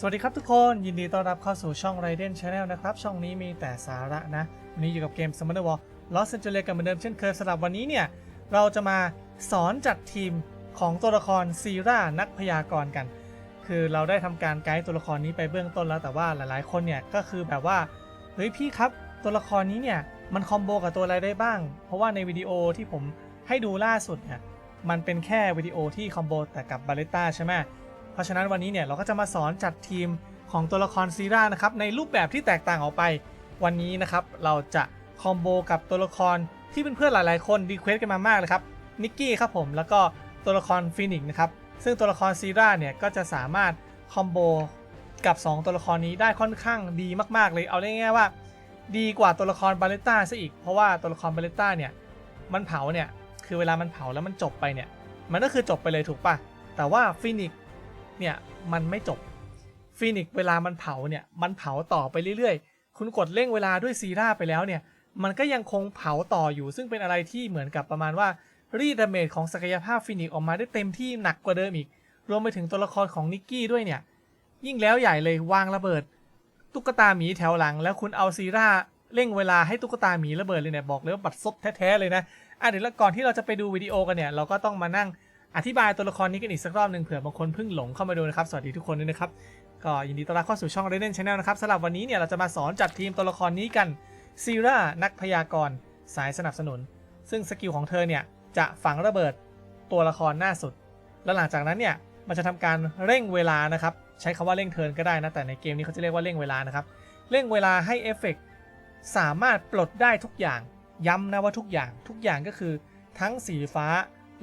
สวัสดีครับทุกคนยินดีต้อนรับเข้าสู่ช่อง Raiden Channel นะครับ ช่องนี้มีแต่สาระนะ วันนี้อยู่กับเกม Summoner War Lost Angeles กันเหมือนเดิมเช่นเคยสำหรับวันนี้เนี่ย เราจะมาสอนจัดทีมของตัวละครซีรานักพยากรณ์กัน คือเราได้ทำการไกด์ตัวละครนี้ไปเบื้องต้นแล้วแต่ว่าหลายๆ คนเนี่ยก็คือแบบว่าเฮ้ยพี่ครับตัวละครนี้เนี่ยมันคอมโบกับตัวอะไรได้บ้าง เพราะว่าในวิดีโอที่ผมให้ดูล่าสุดเนี่ยมันเป็นแค่วิดีโอที่คอมโบแต่กับบาเลต้าใช่ไหม ราะฉะนั้นวันนี้เนี่ยเราก็จะมาสอนจัดทีมของตัวละครซีร่านะครับในรูปแบบที่แตกต่างออกไป วันนี้นะครับเราจะคอมโบกับตัวละครที่เพื่อนๆหลายๆคนรีเควสกันมามากเลยครับนิกกี้ครับผมแล้วก็ตัวละครฟินิกนะครับซึ่งตัวละครซีร่าเนี่ยก็จะสามารถคอมโบกับ 2 ตัวละครนี้ได้ค่อนข้างดีมากๆเลยเอาง่ายๆว่า ดีกว่าตัวละครบาเลต้าซะอีก เพราะว่าตัวละครบาเลต้าเนี่ยมันเผาเนี่ยคือเวลามันเผาแล้วมันจบไปเนี่ยมันก็คือจบไปเลยถูกปะแต่ว่าฟินิก เนี่ยมันไม่จบฟีนิกซ์เวลามันเผาเนี่ยมันเผาต่อไปเรื่อยๆ คุณกดเร่งเวลาด้วยซีราไปแล้วเนี่ยมันก็ยังคงเผาต่ออยู่ ซึ่งเป็นอะไรที่เหมือนกับประมาณว่า รีดาเมจของศักยภาพฟีนิกซ์ออกมาได้เต็มที่หนักกว่าเดิมอีก รวมไปถึงตัวละครของนิกกี้ด้วยเนี่ย ยิ่งแล้วใหญ่เลยวางระเบิด ตุ๊กตาหมีแถวหลัง แล้วคุณเอาซีราเร่งเวลาให้ตุ๊กตาหมีระเบิดเลยเนี่ยบอกเลยว่าบัดซบแท้ๆเลยนะอะเดี๋ยวก่อนที่เราจะไปดูวิดีโอกันเนี่ยเราก็ต้องมานั่ง อธิบายตัวละครนี้กันอีกสักรอบหนึ่งเผื่อบางคนเพิ่งหลงเข้ามาดูนะครับ สวัสดีทุกคนด้วยนะครับ ก็ยินดีต้อนรับเข้าสู่ช่อง Raiden Channel นะครับสำหรับวันนี้เนี่ยเราจะมาสอนจัดทีมตัวละครนี้กันซีร่านักพยากรณ์สายสนับสนุน ซึ่งสกิลของเธอเนี่ยจะฝังระเบิดตัวละครหน้าสุด แล้วหลังจากนั้นเนี่ยมันจะทำการเร่งเวลานะครับใช้คำว่าเร่งเทินก็ได้นะแต่ในเกมนี้เขาจะเรียกว่าเร่งเวลานะครับเร่งเวลาให้เอฟเฟกต์สามารถปลดได้ทุกอย่าง ย้ำนะว่าทุกอย่างทุกอย่างก็คือ ทั้งสีฟ้า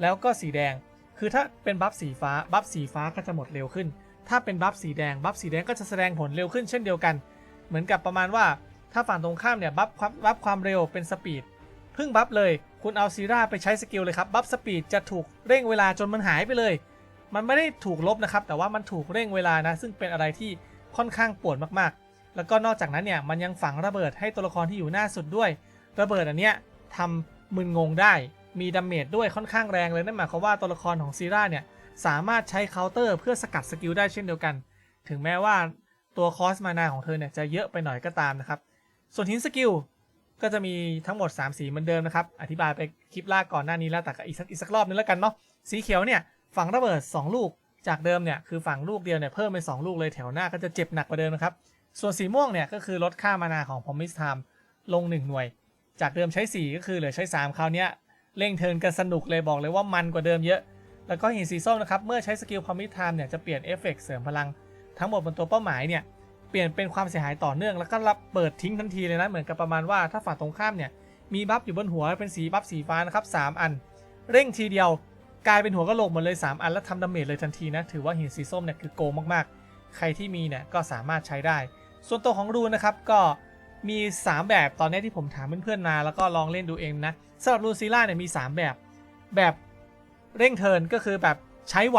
แล้วก็สีแดง คือถ้าเป็นบัฟสีฟ้าบัฟสีฟ้าก็จะหมดเร็วขึ้น ถ้าเป็นบัฟสีแดงบัฟสีแดงก็จะแสดงผลเร็วขึ้นเช่นเดียวกัน เหมือนกับประมาณว่า ถ้าฝั่งตรงข้ามเนี่ยบัฟความบัฟความเร็วเป็นสปีดเพิ่งบัฟเลย คุณเอาซีราไปใช้สกิลเลยครับบัฟสปีดจะถูกเร่งเวลาจนมันหายไปเลย มันไม่ได้ถูกลบนะครับ แต่ว่ามันถูกเร่งเวลานะ ซึ่งเป็นอะไรที่ค่อนข้างปวดมากๆ แล้วก็นอกจากนั้นเนี่ยมันยังฝังระเบิดให้ตัวละครที่อยู่หน้าสุดด้วย ระเบิดอันเนี้ยทำมึนงงได้ มีดาเมจด้วยค่อนข้างแรงเลยนั่นหมายความว่าตัวละครของซีราเนี่ยสามารถใช้เคาน์เตอร์เพื่อสกัดสกิลได้เช่นเดียวกัน ถึงแม้ว่าตัวคอสมานาของเธอเนี่ยจะเยอะไปหน่อยก็ตามนะครับ ส่วนหินสกิลก็จะมีทั้งหมด 3 สีเหมือนเดิมนะครับ อธิบายไปคลิปแรกก่อนหน้านี้แล้วแต่ก็อีกสักอีกสักรอบนึงแล้วกันเนาะ สีเขียวเนี่ยฝังระเบิด 2 ลูก จากเดิมเนี่ยคือฝังลูกเดียวเนี่ยเพิ่มเป็น 2 ลูกเลยแถวหน้าก็จะเจ็บหนักกว่าเดิมนะครับ ส่วนสีม่วงเนี่ยก็คือลดค่ามานาของ Promise Time ลง 1 หน่วย จากเดิมใช้ 4 ก็คือเหลือใช้ 3 คราวนี้ เร่งเทินกันสนุกเลยบอกเลยว่ามันกว่าเดิมเยอะ แล้วก็หินสีส้มนะครับ เมื่อใช้สกิล Promise Time เนี่ยจะเปลี่ยนเอฟเฟกต์เสริมพลังทั้งหมดบนตัวเป้าหมายเนี่ยเปลี่ยนเป็นความเสียหายต่อเนื่องแล้วก็รับเปิดทิ้งทันทีเลยนะเหมือนกับประมาณว่าถ้าฝั่งตรงข้ามเนี่ยมีบัฟอยู่บนหัวเป็นสีบัฟสีฟ้านะครับ3อัน เร่งทีเดียวกลายเป็นหัวกะโหลกหมดเลย 3 อันแล้วทำดาเมจเลยทันทีนะถือว่าหินสีส้มเนี่ยคือโกงมากๆ ใครที่มีเนี่ยก็สามารถใช้ได้ ส่วนตัวของรูนะครับก็ มี 3 แบบตอนนี้ที่ผมถามเพื่อนๆมาแล้วก็ลองเล่นดูเองนะสำหรับรูนซีล่าเนี่ยมี 3 แบบ แบบเร่งเทิร์นก็คือแบบใช้ไว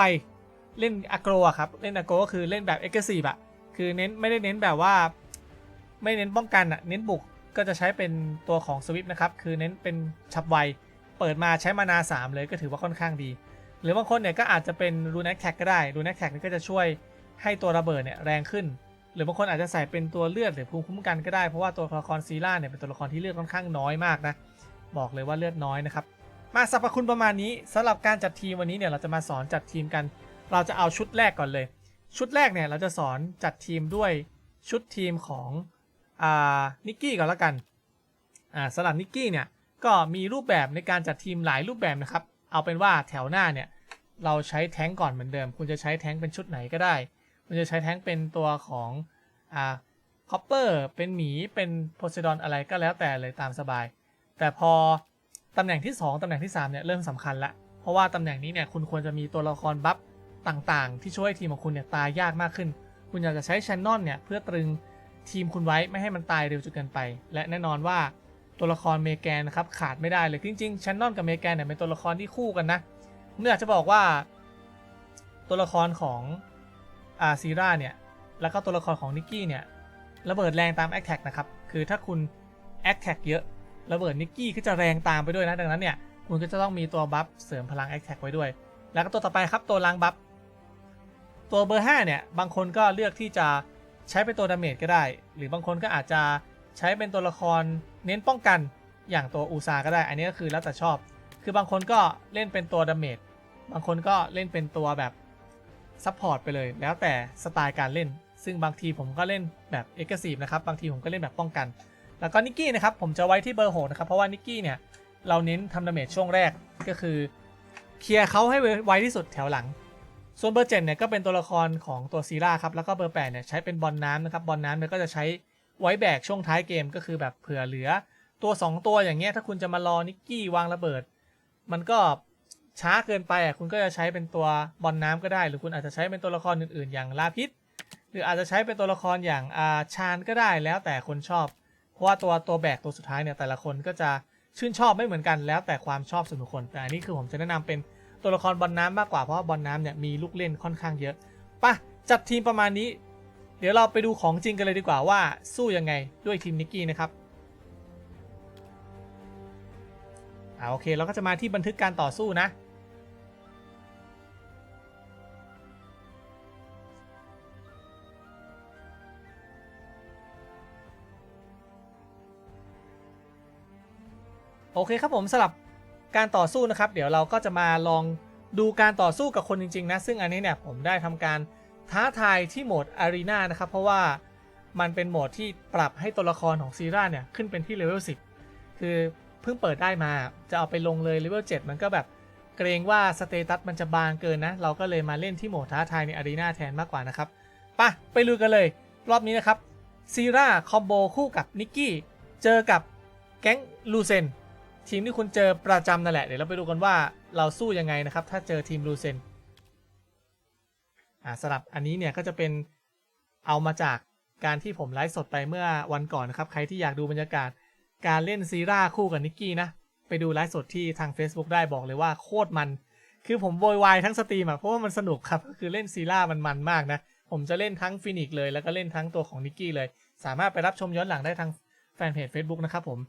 เล่นอโกรอะครับเล่นอโกรก็คือเล่นแบบเอ็กซ์ซีฟอะคือเน้นไม่ได้เน้นแบบว่า ไม่เน้นป้องกันอะเน้นบุกก็จะใช้เป็นตัวของสวิปนะครับคือเน้นเป็นฉับไวเปิดมาใช้มานา 3 เลยก็ถือว่าค่อนข้างดี หรือบางคนเนี่ยก็อาจจะเป็นรูนักแท็กก็ได้รูนักแท็กนี่ก็จะช่วยให้ตัวระเบิดเนี่ยแรงขึ้น หรือบางคนอาจจะใส่เป็นตัวเลือดหรือภูมิคุ้มกันก็ได้เพราะว่าตัวละครซีล่าเนี่ยเป็นตัวละครที่เลือดค่อนข้างน้อยมากนะบอกเลยว่าเลือดน้อยนะครับมาสรรพคุณประมาณนี้สำหรับการจัดทีมวันนี้เนี่ยเราจะมาสอนจัดทีมกัน เราจะเอาชุดแรกก่อนเลย ชุดแรกเนี่ยเราจะสอนจัดทีมด้วยชุดทีมของอ่านิกกี้ก่อนละกันอ่าสำหรับนิกกี้เนี่ยก็มีรูปแบบในการจัดทีมหลายรูปแบบนะครับเอาเป็นว่าแถวหน้าเนี่ยเราใช้แท้งก่อนเหมือนเดิม คุณจะใช้แท้งเป็นชุดไหนก็ได้ คุณจะใช้แท้งเป็นตัวของอ่าคอปเปอร์เป็นหมีเป็นโพไซดอนอะไรก็แล้วแต่เลยตามสบาย แต่พอตำแหน่งที่ 2ตำแหน่งที่3เนี่ยเริ่มสำคัญละเพราะว่าตำแหน่งนี้เนี่ยคุณควรจะมีตัวละครบัฟต่างๆ ที่ช่วยทีมของคุณเนี่ยตายยากมากขึ้น คุณอยากจะใช้ช n นนอนเนี่ยเพื่อตรึงทีมคุณไว้ไม่ให้มันตายเร็วจนเกินไป และแน่นอนว่าตัวละครเมแกนนะครับขาดไม่ได้เลยจริงๆช n นนอนกับเมแกนเนี่ยเป็นตัวละครที่คู่กันนะผมอยากจะบอกว่า ตัวละครของ อาซีราเนี่ย แล้วก็ตัวละครของนิกกี้เนี่ย ระเบิดแรงตามแอคแท็กนะครับ คือถ้าคุณแอคแท็กเยอะ ระเบิดนิกกี้ก็จะแรงตามไปด้วยนะ ดังนั้นเนี่ย คุณก็จะต้องมีตัวบัฟเสริมพลังแอคแท็กไว้ด้วย แล้วก็ตัวต่อไปครับ ตัวล้างบัฟ ตัวเบอร์ 5 เนี่ย บางคนก็เลือกที่จะใช้เป็นตัวดาเมจก็ได้ หรือบางคนก็อาจจะใช้เป็นตัวละครเน้นป้องกันอย่างตัวอูซาก็ได้ อันนี้ก็คือแล้วแต่ชอบ คือบางคนก็เล่นเป็นตัวดาเมจ บางคนก็เล่นเป็นตัวแบบ ซัพพอร์ตไปเลย แล้วแต่สไตล์การเล่น ซึ่งบางทีผมก็เล่นแบบเอ็กซ์ซีฟนะครับ บางทีผมก็เล่นแบบป้องกัน แล้วก็นิกกี้นะครับ ผมจะไว้ที่เบอร์หกนะครับ เพราะว่านิกกี้เนี่ย เราเน้นทำดาเมจช่วงแรกก็คือเคลียร์เขาให้ไวที่สุดแถวหลัง ส่วนเบอร์เจ็ดเนี่ยก็เป็นตัวละครของตัวซีร่าครับ แล้วก็เบอร์แปดเนี่ยใช้เป็นบอลน้ำนะครับ บอลน้ำเนี่ยก็จะใช้ไว้แบกช่วงท้ายเกมก็คือแบบเผื่อเหลือตัว 2 ตัวอย่างเงี้ยถ้าคุณจะมารอนิกกี้วางระเบิด มันก็ ช้าเกินไปอะคุณก็จะใช้เป็นตัวบอลน้ำก็ได้ หรือคุณอาจจะใช้เป็นตัวละครอื่นๆ อย่างลาพิษหรืออาจจะใช้เป็นตัวละครอย่างอาชานก็ได้แล้วแต่คนชอบ เพราะว่าตัวตัวแบกตัวสุดท้ายเนี่ยแต่ละคนก็จะชื่นชอบไม่เหมือนกันแล้วแต่ความชอบส่วนบุคคลแต่อันนี้คือผมจะแนะนำเป็นตัวละครบอลน้ำมากกว่าเพราะว่าบอลน้ำเนี่ยมีลูกเล่นค่อนข้างเยอะปะจัดทีมประมาณนี้ เดี๋ยวเราไปดูของจริงกันเลยดีกว่าว่าสู้ยังไงด้วยทีมนิกกี้นะครับอ่าโอเคเราก็จะมาที่บันทึกการต่อสู้นะ โอเคครับผมสลับการต่อสู้นะครับ เดี๋ยวเราก็จะมาลองดูการต่อสู้กับคนจริง ๆ นะ ซึ่งอันนี้เนี่ยผมได้ทำการท้าทายที่โหมดอารีนานะครับ เพราะว่ามันเป็นโหมดที่ปรับให้ตัวละครของซีร่าเนี่ยขึ้นเป็นที่เลเวล10 คือเพิ่งเปิดได้มาจะเอาไปลงเลยเลเวล7มันก็แบบเกรงว่าสเตตัสมันจะบางเกินนะ เราก็เลยมาเล่นที่โหมดท้าทายในอารีนาแทนมากกว่านะครับไปะไปลุยกันเลย รอบนี้นะครับซีร่าคอมโบคู่กับนิกกี้เจอกับแก๊งลูเซน ทีมที่คุณเจอประจำนั่นแหละ เดี๋ยวเราไปดูกันว่าเราสู้ยังไงนะครับ ถ้าเจอทีมลูเซนอ่าสำหรับอันนี้เนี่ยก็จะเป็นเอามาจากการที่ผมไลฟ์สดไปเมื่อวันก่อนนะครับ ใครที่อยากดูบรรยากาศ การเล่นซีร่าคู่กับนิกกี้นะ ไปดูไลฟ์สดที่ทาง Facebook ได้บอกเลยว่าโคตรมัน คือผมโวยวายทั้งสตรีมอะเพราะว่ามันสนุกครับก็คือเล่นซีร่ามันมันมากนะ ผมจะเล่นทั้งฟินิกเลยแล้วก็เล่นทั้งตัวของนิกกี้เลย สามารถไปรับชมย้อนหลังได้ทางแฟนเพจ Facebook นะครับผม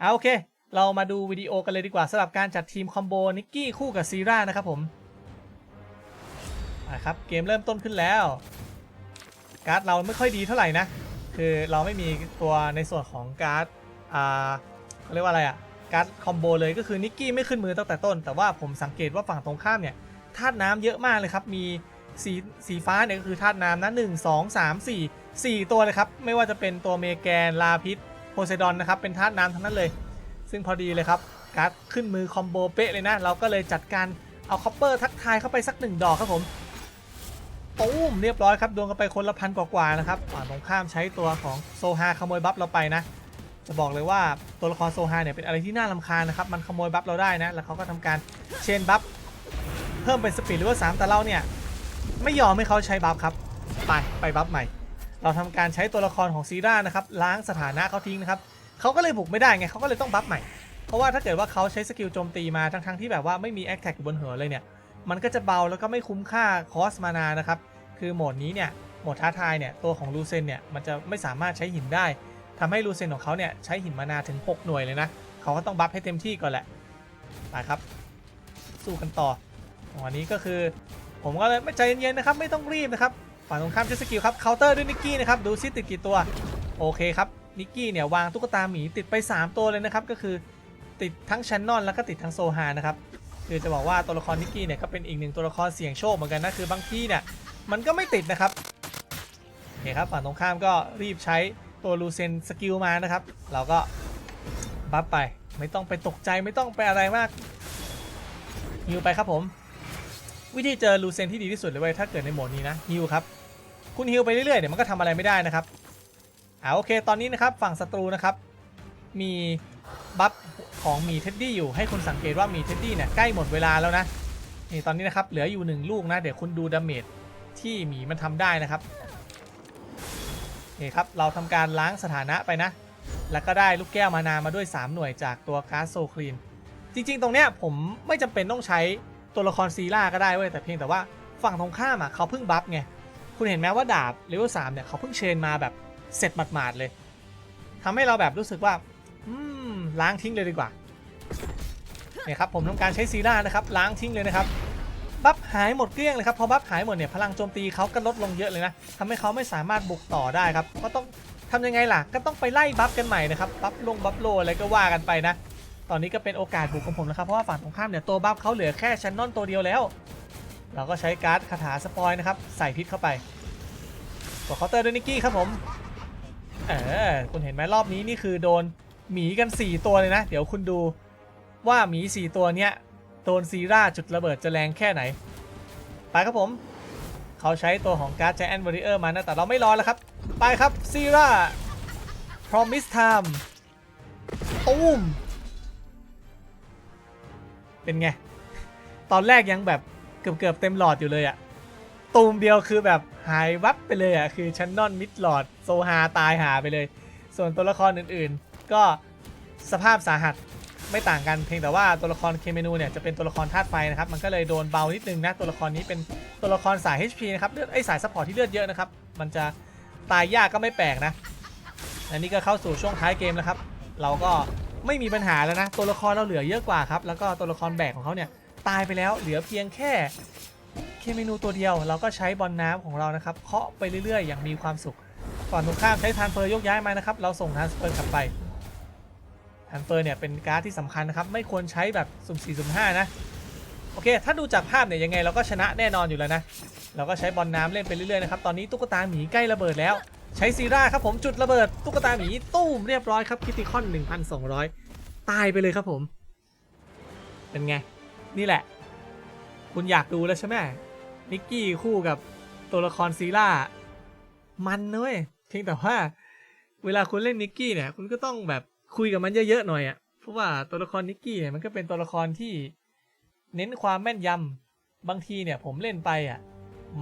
เอาโอเค เรามาดูวิดีโอกันเลยดีกว่าสำหรับการจัดทีมคอมโบนิกกี้คู่กับซีร่านะครับผมนะครับเกมเริ่มต้นขึ้นแล้ว การ์ดเราไม่ค่อยดีเท่าไหร่นะ คือเราไม่มีตัวในส่วนของการ์ดอ่าเขาเรียกว่าอะไรอะการ์ดคอมโบเลยก็คือนิกกี้ไม่ขึ้นมือตั้งแต่ต้น แต่ว่าผมสังเกตว่าฝั่งตรงข้ามเนี่ยธาตุน้ำเยอะมากเลยครับมีสีสีฟ้าเนี่ยก็คือธาตุน้ำนะหนึ่งสองสามสี่สี่ตัวเลยครับ ไม่ว่าจะเป็นตัวเมแกนลาพิษโพไซดอนนะครับเป็นธาตุน้ำทั้งนั้นเลย ซึ่งพอดีเลยครับการ์ดขึ้นมือคอมโบเป๊ะเลยนะ เราก็เลยจัดการเอาคอปเปอร์ทักทายเข้าไปสักหนึ่งดอกครับผมตุ้มเรียบร้อยครับดวงกันไปคนละพันกว่าๆนะครับฝั่งตรงข้ามใช้ตัวของโซฮาขโมยบัฟเราไปนะ จะบอกเลยว่าตัวละครโซฮาเนี่ยเป็นอะไรที่น่าลำคาญนะครับ มันขโมยบัฟเราได้นะ แล้วเขาก็ทำการเชนบัฟเพิ่มเป็นสปีดหรือว่า 3 แต่เราเนี่ยไม่ยอมให้เขาใช้บัฟครับไปไปบัฟใหม่ เราทำการใช้ตัวละครของซีร่านะครับล้างสถานะเขาทิ้งนะครับ เขาก็เลยบุกไม่ได้ไงเขาก็เลยต้องบัฟใหม่ เพราะว่าถ้าเกิดว่าเขาใช้สกิลโจมตีมาทั้งๆที่แบบว่าไม่มีแอคแท็กอยู่บนหัวเลยเนี่ย มันก็จะเบาแล้วก็ไม่คุ้มค่าคอสมานานะครับ คือโหมดนี้เนี่ย โหมดท้าทายเนี่ย ตัวของลูเซนเนี่ย มันจะไม่สามารถใช้หินได้ทำให้ลูเซนของเขาเนี่ยใช้หินมานาถึง 6 หน่วยเลยนะ เขาก็ต้องบัฟให้เต็มที่ก่อนแหละ ไปครับ สู้กันต่อ วันนี้ก็คือ ผมก็เลยไม่ใจเย็นๆนะครับ ไม่ต้องรีบนะครับ ฝั่งตรงข้ามใช้สกิลครับ เคาน์เตอร์ด้วยนิกกี้นะครับ ดูซิติดกี่ตัว โอเคครับ นิกกี้เนี่ยวางตุ๊กตาหมีติดไป 3 ตัวเลยนะครับก็คือติดทั้งชันนอนแล้วก็ติดทั้งโซฮานะครับคือจะบอกว่าตัวละครนิกกี้เนี่ยก็เป็นอีกหนึ่งตัวละครเสี่ยงโชคเหมือนกันนะคือบางที่เนี่ยมันก็ไม่ติดนะครับโอเคครับฝั่งตรงข้ามก็รีบใช้ตัวลูเซนสกิลมานะครับ เราก็บัฟไปไม่ต้องไปตกใจไม่ต้องไปอะไรมากฮิวไปครับผม วิธีเจอลูเซนที่ดีที่สุดเลยเว้ยถ้าเกิดในโหมดนี้นะฮิวครับคุณฮิวไปเรื่อยๆเดี๋ยมันก็ทำอะไรไม่ได้นะครับ อ่าโอเค ตอนนี้นะครับฝั่งศัตรูนะครับมีบัฟของหมีเท็ดดี้อยู่ให้คุณสังเกตว่าหมีเท็ดดี้เนี่ยใกล้หมดเวลาแล้วนะนี่ตอนนี้นะครับเหลืออยู่หนึ่งลูกนะ เดี๋ยวคุณดูดาเมจที่หมีมันทำได้นะครับนี่ครับเราทำการล้างสถานะไปนะ แล้วก็ได้ลูกแก้วมานามาด้วย 3 หน่วยจากตัวคาสโซคลีนจริง ๆ ตรงเนี้ยผมไม่จำเป็นต้องใช้ตัวละครซีล่าก็ได้เว้ยแต่เพียงแต่ว่าฝั่งตรงข้ามอะเขาเพิ่งบัฟไงคุณเห็นไหมว่าดาบเลเวลสามเนี่ยเขาเพิ่งเชนมาแบบ เสร็จหมาดๆเลยทำให้เราแบบรู้สึกว่าอืมล้างทิ้งเลยดีกว่าเนี่ยครับผมทำการใช้ซีล่านะครับล้างทิ้งเลยนะครับบัฟหายหมดเกลี้ยงเลยครับพอบัฟหายหมดเนี่ยพลังโจมตีเขาก็ลดลงเยอะเลยนะทำให้เขาไม่สามารถบุกต่อได้ครับก็ต้องทำยังไงล่ะก็ต้องไปไล่บัฟกันใหม่นะครับบัฟลงบัฟโลอะไรก็ว่ากันไปนะตอนนี้ก็เป็นโอกาสบุกของผมนะครับเพราะว่าฝั่งตรงข้ามเนี่ยตัวบัฟเขาเหลือแค่ชันนอนตัวเดียวแล้ว เราก็ใช้การ์ดคาถาสปอยนะครับใส่พิษเข้าไปกดเคาน์เตอร์ด้วยนิกกี้ครับผม เออคุณเห็นไหมรอบนี้นี่คือโดนหมีกัน 4 ตัวเลยนะ เดี๋ยวคุณดูว่าหมี 4 ตัวเนี้ยโดนซีร่าจุดระเบิดจะแรงแค่ไหน ไปครับผม เขาใช้ตัวของการ์ด Giant Warrior มานะ แต่เราไม่รอแล้วครับ ไปครับซีร่า Promise Time ตูมเป็นไง ตอนแรกยังแบบเกือบเกือบเต็มหลอดอยู่เลยอะ ตูมเดียวคือแบบหายวับไปเลยอะคือชันนอนมิดหลอดโซฮาตายหาไปเลย ส่วนตัวละครอื่นๆ ก็สภาพสาหัสไม่ต่างกันเพียงแต่ว่าตัวละครเคเมนูเนี่ยจะเป็นตัวละครธาตุไฟนะครับมันก็เลยโดนเบานิดนึงนะตัวละครนี้เป็นตัวละครสาย HP นะครับเลือดไอสายซัพพอร์ตที่เลือดเยอะนะครับมันจะตายยากก็ไม่แปลกนะอันนี้ก็เข้าสู่ช่วงท้ายเกมแล้วครับ เราก็ไม่มีปัญหาแล้วนะ ตัวละครเราเหลือเยอะกว่าครับ แล้วก็ตัวละครแบกของเขาเนี่ยตายไปแล้วเหลือเพียงแค่ เคเมนูตัวเดียวเราก็ใช้บอลน้ำของเรานะครับเคาะไปเรื่อยๆ อย่างมีความสุขฝั่งตรงข้ามใช้ทานเฟอร์ยกย้ายมานะครับ เราส่งทานเฟอร์กลับไปทานเฟอร์เนี่ยเป็นการ์ดที่สำคัญนะครับ ไม่ควรใช้แบบสุ่ม4สุ่ม5นะโอเค ถ้าดูจากภาพเนี่ยยังไงเราก็ชนะแน่นอนอยู่แล้วนะ เราก็ใช้บอลน้ำเล่นไปเรื่อยๆนะครับ ตอนนี้ตุ๊กตาหมีใกล้ระเบิดแล้ว ใช้ซีร่าครับผมจุดระเบิดตุ๊กตาหมีตู้มเรียบร้อยครับคิติคอน 1,200 ตายไปเลยครับผม เป็นไง นี่แหละ คุณอยากดูแล้วใช่ไหมนิกกี้คู่กับตัวละครซีร่า มันนะเว้ยเพียงแต่ว่า เวลาคุณเล่นนิกกี้เนี่ย คุณก็ต้องแบบคุยกับมันเยอะๆหน่อยอะ่ะ เพราะว่าตัวละครนิกกี้เนี่ยมันก็เป็นตัวละครที่เน้นความแม่นยำบางทีเนี่ยผมเล่นไปอะ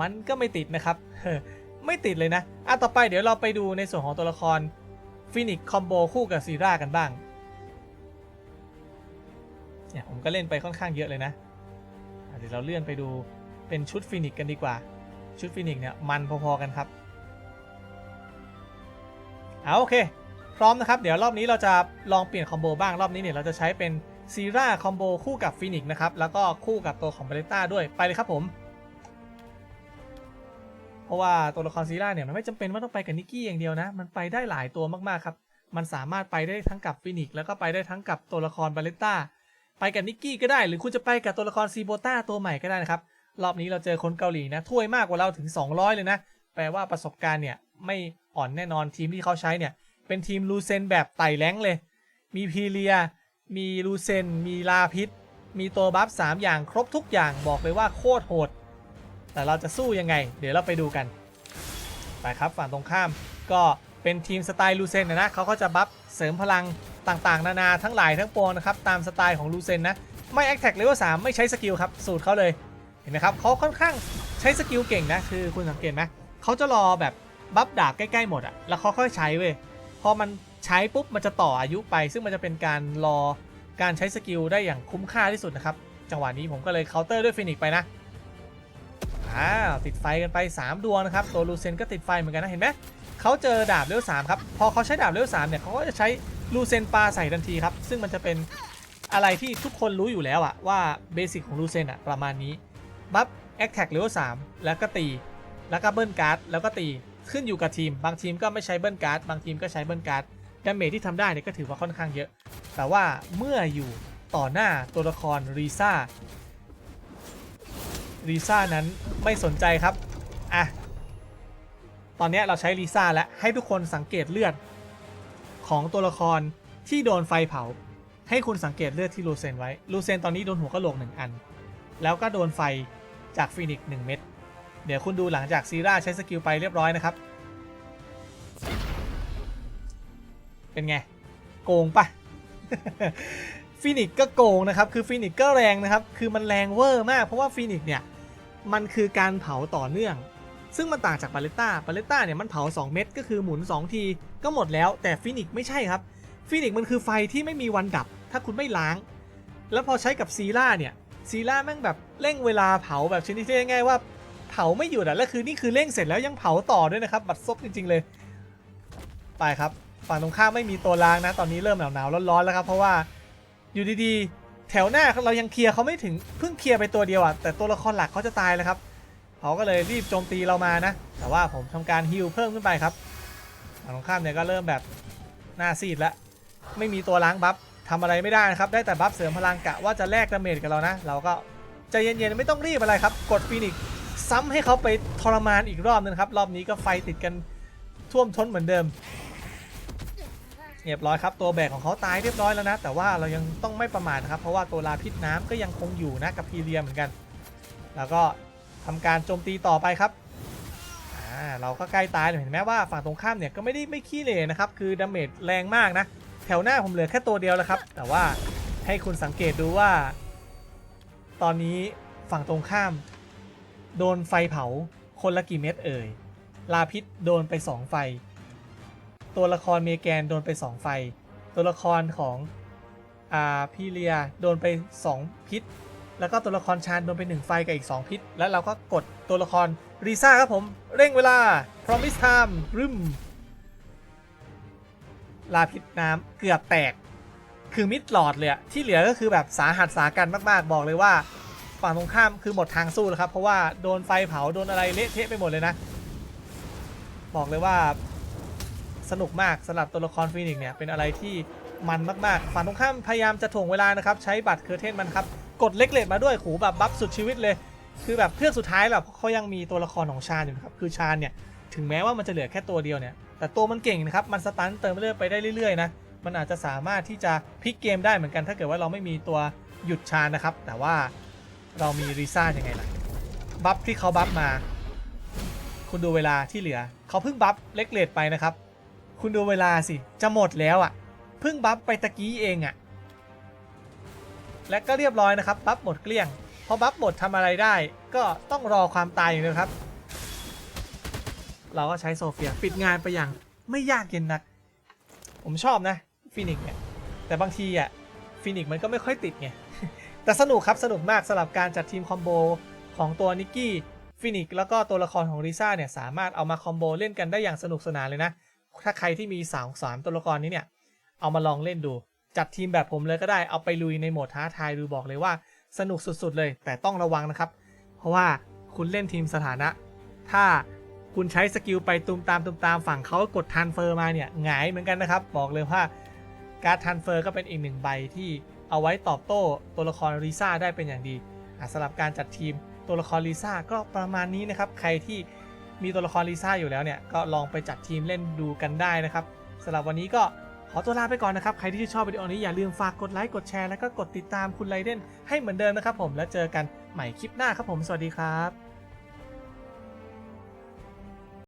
มันก็ไม่ติดนะครับ ไม่ติดเลยนะอะต่อไปเดี๋ยวเราไปดูในส่วนของตัวละครฟินิกคอมโบคู่กับซีร่ากันบ้างเนี่ยผมก็เล่นไปค่อนข้างเยอะเลยนะ ดี๋ยวเราเลื่อนไปดูเป็นชุดฟินิกกันดีกว่า ชุดฟินิกเนี่ยมันพอๆกันครับเอาโอเค พร้อมนะครับ เดี๋ยวรอบนี้เราจะลองเปลี่ยนคอมโบบ้างรอบนี้เนี่ยเราจะใช้เป็นซีร่าคอมโบคู่กับฟินิกนะครับ แล้วก็คู่กับตัวของเบเลต้าด้วยไปเลยครับผม เพราะว่าตัวละครซีร่าเนี่ยมันไม่จำเป็นว่าต้องไปกับนิกกี้อย่างเดียวนะ มันไปได้หลายตัวมากๆครับ มันสามารถไปได้ทั้งกับฟินิกแล้วก็ไปได้ทั้งกับตัวละครเบเลต้า ไปกับนิกกี้ก็ได้ หรือคุณจะไปกับตัวละครซีโบต้าตัวใหม่ก็ได้นะครับ รอบนี้เราเจอคนเกาหลีนะถ้วยมากกว่าเราถึง 200 เลยนะ แปลว่าประสบการณ์เนี่ยไม่อ่อนแน่นอนทีมที่เขาใช้เนี่ยเป็นทีมลูเซนแบบไต่แรงเลย มีพีเรีย มีลูเซน มีลาพิษ มีตัวบัฟ3อย่างครบทุกอย่างบอกเลยว่าโคตรโหด แต่เราจะสู้ยังไง เดี๋ยวเราไปดูกัน ไปครับฝั่งตรงข้ามก็เป็นทีมสไตล์ลูเซนนะนะเขาก็จะบัฟเสริมพลัง ต่างๆ นานาทั้งหลายทั้งปวงนะครับ ตามสไตล์ของลูเซนนะ ไม่แอคแท็กเลเวล3ไม่ใช้สกิลครับ สูตรเขาเลย เห็นไหมครับเขาค่อนข้างใช้สกิลเก่งนะ คือคุณสังเกตไหมเขาจะรอแบบบัฟดาบใกล้ๆหมดอะแล้วเขาค่อยใช้เว้ย พอมันใช้ปุ๊บมันจะต่ออายุไป ซึ่งมันจะเป็นการรอการใช้สกิลได้อย่างคุ้มค่าที่สุดนะครับ จังหวะนี้ผมก็เลยเคาน์เตอร์ด้วยฟินิกไปนะอ้าวติดไฟกันไป 3 ดวงนะครับ ตัวลูเซนก็ติดไฟเหมือนกันนะ เห็นไหมเขาเจอดาบเลเวล3ครับ พอเขาใช้ดาบเลเวล3เนี่ยเขาก็จะใช้ ลูเซนปาใส่ทันทีครับ ซึ่งมันจะเป็นอะไรที่ทุกคนรู้อยู่แล้วอะว่าเบสิกของลูเซนอะประมาณนี้ บัฟแอคแท็กเลเวล3แล้วก็ตี แล้วก็เบิ้ลการ์ดแล้วก็ตีขึ้นอยู่กับทีม บางทีมก็ไม่ใช้เบิ้ลการ์ดบางทีมก็ใช้เบิ้ลการ์ดดาเมจที่ทำได้เนี่ยก็ถือว่าค่อนข้างเยอะ แต่ว่าเมื่ออยู่ต่อหน้าตัวละครรีซ่ารีซ่านั้นไม่สนใจครับ อะ ตอนนี้เราใช้รีซ่าแล้วให้ทุกคนสังเกตเลือด ของตัวละครที่โดนไฟเผา ให้คุณสังเกตเลือดที่ลูเซนไว้ ลูเซนตอนนี้โดนหัวกระโหลกหนึ่งอัน แล้วก็โดนไฟจากฟีนิกซ์หนึ่งเม็ด เดี๋ยวคุณดูหลังจากซีร่าใช้สกิลไปเรียบร้อยนะครับ เป็นไง โกงปะฟีนิกก็โกงนะครับ คือฟีนิกก็แรงนะครับ คือมันแรงเวอร์มาก เพราะว่าฟีนิกเนี่ย มันคือการเผาต่อเนื่อง ซึ่งมันต่างจากบาเลต้าบาเลต้าเนี่ยมันเผา 2 เม็ดก็คือหมุน 2 ทีก็หมดแล้ว แต่ฟีนิกไม่ใช่ครับฟีนิกมันคือไฟที่ไม่มีวันดับ ถ้าคุณไม่ล้าง แล้วพอใช้กับซีล่าเนี่ยซีล่าแม่งแบบเร่งเวลาเผาแบบชนิดที่ง่ายๆว่าเผาไม่หยุดอะแล้วคือนี่คือเร่งเสร็จแล้วยังเผาต่อด้วยนะครับ บัดซบจริง ๆ เลย ไปครับ ฝั่งตรงข้ามไม่มีตัวล้างนะ ตอนนี้เริ่มหนาวๆร้อนๆแล้วครับ เพราะว่าอยู่ดีๆ แถวหน้าเรายังเคลียร์เขาไม่ถึงเพิ่งเคลียร์ไปตัวเดียวอะแต่ตัวละครหลักเขาจะตายแล้วครับ เขาก็เลยรีบโจมตีเรามานะ แต่ว่าผมทำการฮิลเพิ่มขึ้นไปครับฝั่งตรงข้ามเนี่ยก็เริ่มแบบหน้าซีดแล้วไม่มีตัวล้างบัฟทำอะไรไม่ได้นะครับ ได้แต่บัฟเสริมพลังกะว่าจะแลกดาเมจกับเรานะ เราก็ใจเย็นๆไม่ต้องรีบอะไรครับ กดฟีนิกซ์ซ้ำให้เขาไปทรมานอีกรอบนึงครับ รอบนี้ก็ไฟติดกันท่วมท้นเหมือนเดิมเรียบร้อยครับตัวแบกของเขาตายเรียบร้อยแล้วนะ แต่ว่าเรายังต้องไม่ประมาทนะครับ เพราะว่าตัวลาพิษน้ำก็ยังคงอยู่นะกับพีเรียเหมือนกัน แล้วก็ ทำการโจมตีต่อไปครับเราก็ใกล้ตายเลยเห็นไหมว่าฝั่งตรงข้ามเนี่ยก็ไม่ได้ไม่ขี้เหร่นะครับ คือดาเมจแรงมากนะ แถวหน้าผมเหลือแค่ตัวเดียวแล้วครับ แต่ว่าให้คุณสังเกตดูว่า ตอนนี้ฝั่งตรงข้าม โดนไฟเผาคนละกี่เม็ดเอ่ย ลาพิษโดนไปสองไฟ ตัวละครเมแกนโดนไป 2 ไฟ ตัวละครของอ่าพี่เลียโดนไป 2 พิษ แล้วก็ตัวละครชาญโดนไป1ไฟกับอีก 2 พิษ แล้วเราก็กดตัวละครรีซ่าครับผม เร่งเวลา promise time รึม ลาพิษน้ำเกือบแตก คือมิดหลอดเลยอะที่เหลือก็คือแบบสาหัสสากันมากๆ บอกเลยว่าฝั่งตรงข้ามคือหมดทางสู้แล้วครับ เพราะว่าโดนไฟเผาโดนอะไรเละเทะไปหมดเลยนะ บอกเลยว่าสนุกมากสำหรับตัวละครฟีนิกเนี่ยเป็นอะไรที่มันมากๆฝั่งตรงข้ามพยายามจะถ่วงเวลานะครับ ใช้บัตรเคอร์เทนมันครับ กดเล็กเลดมาด้วยขู่แบบบัฟสุดชีวิตเลย คือแบบเครื่องสุดท้ายแบบเขายังมีตัวละครของชาญอยู่นะครับคือชาญเนี่ยถึงแม้ว่ามันจะเหลือแค่ตัวเดียวเนี่ยแต่ตัวมันเก่งนะครับมันสตันเติมเรื่อยไปได้เรื่อยๆนะมันอาจจะสามารถที่จะพลิกเกมได้เหมือนกัน ถ้าเกิดว่าเราไม่มีตัวหยุดชาญนะครับ แต่ว่าเรามีรีซ่ายังไงล่ะบัฟที่เขาบัฟมา คุณดูเวลาที่เหลือเขาเพิ่งบัฟเล็กเลดไปนะครับ คุณดูเวลาสิจะหมดแล้วอะ่ะเพิ่งบัฟไปตะกี้เองอะ่ะ และก็เรียบร้อยนะครับบัฟหมดเกลี้ยง พอบัฟหมดทำอะไรได้ก็ต้องรอความตายอยู่นะครับ เราก็ใช้โซเฟียปิดงานไปอย่างไม่ยากเย็นนัก ผมชอบนะฟินิกเนี่ยแต่บางทีอะฟินิกมันก็ไม่ค่อยติดไงแต่สนุกครับสนุกมากสำหรับการจัดทีมคอมโบของตัวนิกกี้ฟินิกแล้วก็ตัวละครของริซ่าเนี่ยสามารถเอามาคอมโบเล่นกันได้อย่างสนุกสนานเลยนะ ถ้าใครที่มีสามสามตัวละครนี้เนี่ย เอามาลองเล่นดู จัดทีมแบบผมเลยก็ได้เอาไปลุยในโหมดท้าทายดูบอกเลยว่าสนุกสุดๆเลย แต่ต้องระวังนะครับ เพราะว่าคุณเล่นทีมสถานะ ถ้าคุณใช้สกิลไปตุมตามตุมตามฝั่งเขากดทันเฟอร์มาเนี่ยหงายเหมือนกันนะครับ บอกเลยว่าการทันเฟอร์ก็เป็นอีกหนึ่งใบที่เอาไว้ตอบโต้ตัวละครลิซ่าได้เป็นอย่างดีสำหรับการจัดทีมตัวละครลิซ่าก็ประมาณนี้นะครับ ใครที่มีตัวละครลิซ่าอยู่แล้วเนี่ยก็ลองไปจัดทีมเล่นดูกันได้นะครับสำหรับวันนี้ก็ ขอตัวลาไปก่อนนะครับ ใครที่ชอบวิดีโอนี้อย่าลืมฝากกดไลค์ กดแชร์ แล้วก็กดติดตามคุณไรเดนให้เหมือนเดิมนะครับผม แล้วเจอกันใหม่คลิปหน้าครับผม สวัสดีครับ